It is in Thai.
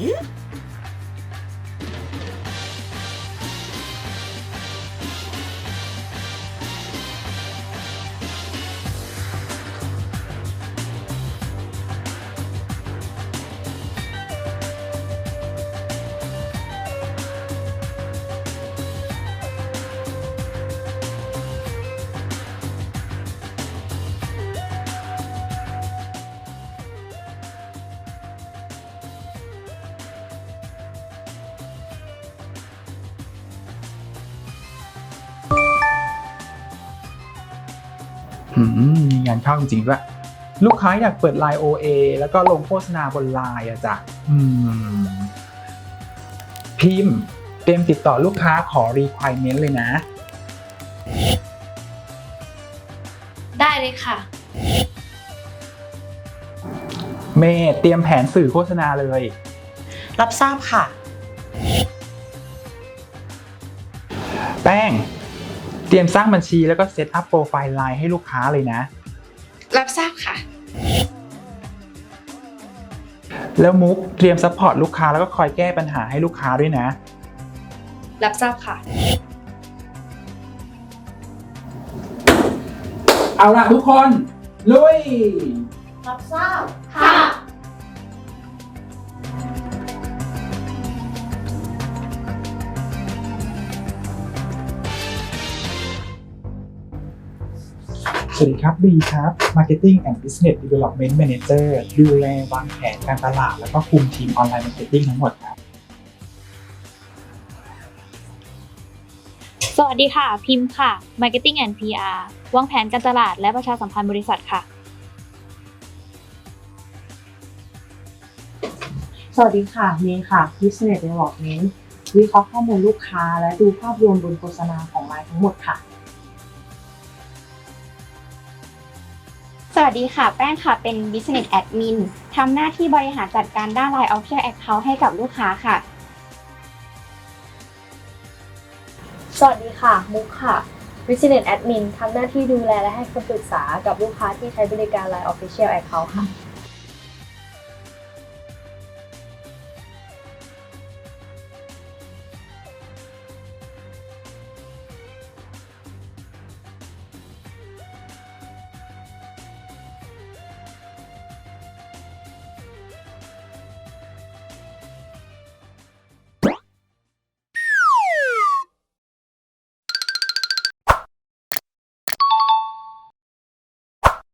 อื มมีงานเข้าจริงๆด้วยลูกค้าอยากเปิดไลน์ OA แล้วก็ลงโฆษณาบนไลน์อะจ้ะอืมพิมพ์เตรียมติดต่อลูกค้าขอ requirement เลยนะ ได้เลยค่ะ เมย์เตรียมแผนสื่อโฆษณาเลย รับทราบค่ะ แป้ง เตรียมสร้างบัญชีแล้วก็เซตอัพโปรไฟล์ไลน์ให้ลูกค้าเลยนะ รับทราบค่ะ แล้วมุกเตรียมซัพพอร์ตลูกค้าแล้วก็คอยแก้ปัญหาให้ลูกค้าด้วยนะ รับทราบค่ะ เอาล่ะทุกคน ลุย รับทราบค่ะ สวัสดีครับบีครับ Marketing and Business Development Manager ดูแลวางแผนการตลาด แล้วก็คุมทีมออนไลน์มาร์เก็ตติ้งทั้งหมดครับ สวัสดีค่ะ พิมพ์ค่ะ Marketing and PR วางแผนการตลาดและประชาสัมพันธ์บริษัทค่ะ สวัสดีค่ะเมย์ค่ะ Business Development วิเคราะห์ข้อมูลลูกค้า และดูภาพรวมบนโฆษณาของไลน์ทั้งหมดค่ะ วัสดีค่ะ แป้งค่ะ เป็น Business Admin ทำหน้าที่บริหารจัดการด้าน Line Official Account ให้กับลูกค้าค่ะ สวัสดีค่ะ มุกค่ะ Business Admin ทำหน้าที่ดูแลและให้คำปรึกษากับลูกค้าที่ใช้บริการ Line Official Account ค่ะ